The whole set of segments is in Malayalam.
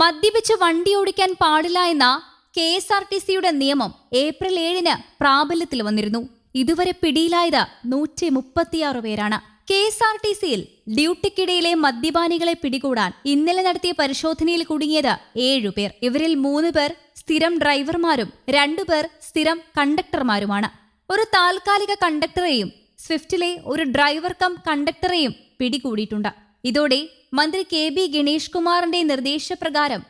മദ്യപിച്ച് വണ്ടി ഓടിക്കാൻ പാടില്ല എന്ന കെ എസ് ആർ ടി സിയുടെ നിയമം ഏപ്രിൽ ഏഴിന് പ്രാബല്യത്തിൽ വന്നിരുന്നു. ഇതുവരെ പിടിയിലായത് നൂറ്റി മുപ്പത്തിയാറ് പേരാണ്. കെ എസ് ആർ ടി സിയിൽ ഡ്യൂട്ടിക്കിടയിലെ മദ്യപാനികളെ പിടികൂടാൻ ഇന്നലെ നടത്തിയ പരിശോധനയിൽ കുടുങ്ങിയത് ഏഴുപേർ ഇവരിൽ മൂന്ന് പേർ സ്ഥിരം ഡ്രൈവർമാരും രണ്ടുപേർ സ്ഥിരം കണ്ടക്ടർമാരുമാണ്. ഒരു താൽക്കാലിക കണ്ടക്ടറെയും സ്വിഫ്റ്റിലെ ഒരു ഡ്രൈവർ കം കണ്ടക്ടറെയും പിടികൂടിയിട്ടുണ്ട്. ഇതോടെ മന്ത്രി കെ ബി ഗണേഷ് കുമാറിന്റെ നിർദ്ദേശപ്രകാരം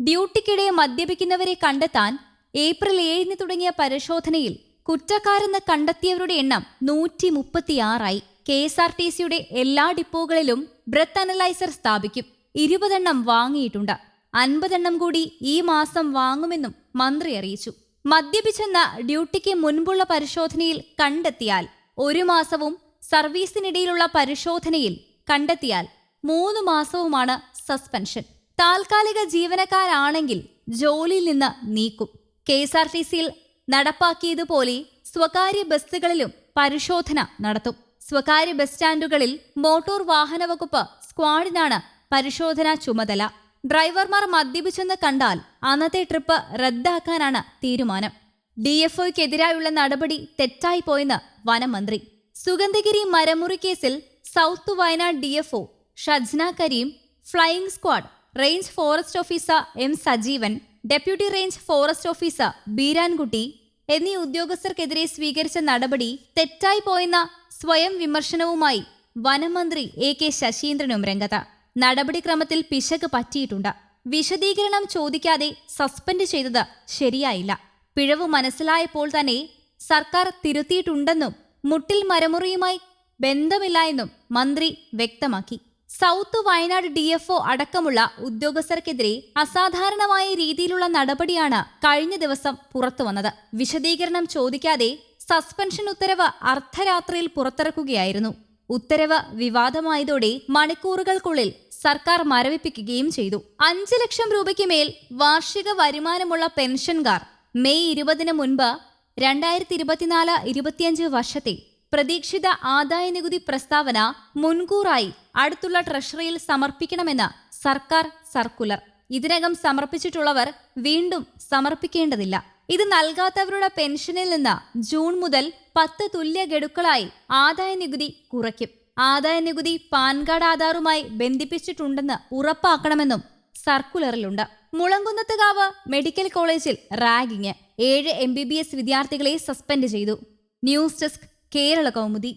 ഡ്യൂട്ടിക്കിടെ മദ്യപിക്കുന്നവരെ കണ്ടെത്താൻ ഏപ്രിൽ ഏഴിന് തുടങ്ങിയ പരിശോധനയിൽ കുറ്റക്കാരെന്ന് കണ്ടെത്തിയവരുടെ എണ്ണം നൂറ്റി മുപ്പത്തിയാറായി കെ എസ് ആർ ടി സിയുടെ എല്ലാ ഡിപ്പോകളിലും ബ്രത്ത് അനലൈസർ സ്ഥാപിക്കും. ഇരുപതെണ്ണം വാങ്ങിയിട്ടുണ്ട്. അൻപതെണ്ണം കൂടി ഈ മാസം വാങ്ങുമെന്നും മന്ത്രി അറിയിച്ചു. മദ്യപിച്ചെന്ന ഡ്യൂട്ടിക്ക് മുൻപുള്ള പരിശോധനയിൽ കണ്ടെത്തിയാൽ ഒരു മാസവും സർവീസിനിടയിലുള്ള പരിശോധനയിൽ കണ്ടെത്തിയാൽ മൂന്ന് മാസവുമാണ് സസ്പെൻഷൻ. താൽക്കാലിക ജീവനക്കാരാണെങ്കിൽ ജോലിയിൽ നിന്ന് നീക്കും. കെ എസ് ആർ ടി സിയിൽ നടപ്പാക്കിയതുപോലെ സ്വകാര്യ ബസ്സുകളിലും പരിശോധന നടത്തും. സ്വകാര്യ ബസ് സ്റ്റാൻഡുകളിൽ മോട്ടോർ വാഹന വകുപ്പ് സ്ക്വാഡിനാണ് പരിശോധനാ ചുമതല. ഡ്രൈവർമാർ മദ്യപിച്ചെന്ന് കണ്ടാൽ അന്നത്തെ ട്രിപ്പ് റദ്ദാക്കാനാണ് തീരുമാനം. ഡി എഫ് ഒക്കെതിരായുള്ള നടപടി തെറ്റായി പോയെന്ന് വനമന്ത്രി. സുഗന്ധഗിരി മരമുറി കേസിൽ south Wayanad D DFO Shajna Kareem flying squad range forest officer M Sajeevan deputy range forest officer Beerankutty എന്നീ ഉദ്യോഗസ്ഥർക്കെതിരെ സ്വീകരിച്ച നടപടി തെറ്റായി പോയെന്ന സ്വയം വിമർശനവുമായി വനമന്ത്രി എ കെ ശശീന്ദ്രനും രംഗത്ത്. നടപടിക്രമത്തിൽ പിശക് പറ്റിയിട്ടുണ്ട്. വിശദീകരണം ചോദിക്കാതെ സസ്പെൻഡ് ചെയ്തത് ശരിയായില്ല. പിഴവ് മനസ്സിലായപ്പോൾ തന്നെ സർക്കാർ തിരുത്തിയിട്ടുണ്ടെന്നും മുട്ടിൽ മരമുറിയുമായി ബന്ധമില്ല എന്നും മന്ത്രി വ്യക്തമാക്കി. സൗത്ത് വയനാട് ഡി ഡിഎഫ്ഒ അടക്കമുള്ള ഉദ്യോഗസ്ഥർക്കെതിരെ അസാധാരണമായ രീതിയിലുള്ള നടപടിയാണ് കഴിഞ്ഞ ദിവസം പുറത്തുവന്നത് വിശദീകരണം ചോദിക്കാതെ സസ്പെൻഷൻ ഉത്തരവ് അർദ്ധരാത്രിയിൽ പുറത്തിറക്കുകയായിരുന്നു. ഉത്തരവ് വിവാദമായതോടെ മണിക്കൂറുകൾക്കുള്ളിൽ സർക്കാർ മരവിപ്പിക്കുകയും ചെയ്തു. അഞ്ച് ലക്ഷം രൂപയ്ക്ക് മേൽ വാർഷിക വരുമാനമുള്ള പെൻഷൻകാർ മെയ് ഇരുപതിന് മുൻപ് രണ്ടായിരത്തി ഇരുപത്തിനാല് ഇരുപത്തിയഞ്ച് വർഷത്തെ പ്രതീക്ഷിത ആദായ നികുതി പ്രസ്താവന മുൻകൂറായി അടുത്തുള്ള ട്രഷറിയിൽ സമർപ്പിക്കണമെന്ന് സർക്കാർ സർക്കുലർ. ഇതിനകം സമർപ്പിച്ചിട്ടുള്ളവർ വീണ്ടും സമർപ്പിക്കേണ്ടതില്ല. ഇത് നൽകാത്തവരുടെ പെൻഷനിൽ നിന്ന് ജൂൺ മുതൽ പത്ത് തുല്യ ഗഡുക്കളായി ആദായ നികുതി കുറയ്ക്കും. ആദായ നികുതി പാൻ കാർഡ് ആധാറുമായി ബന്ധിപ്പിച്ചിട്ടുണ്ടെന്ന് ഉറപ്പാക്കണമെന്നും സർക്കുലറിലുണ്ട്. മുളങ്കുന്നത്തുകാവ് മെഡിക്കൽ കോളേജിൽ റാഗിങ് ഏഴ് എം ബി ബി എസ് വിദ്യാർത്ഥികളെ സസ്പെൻഡ് ചെയ്തു. News desk Kerala Kaumudi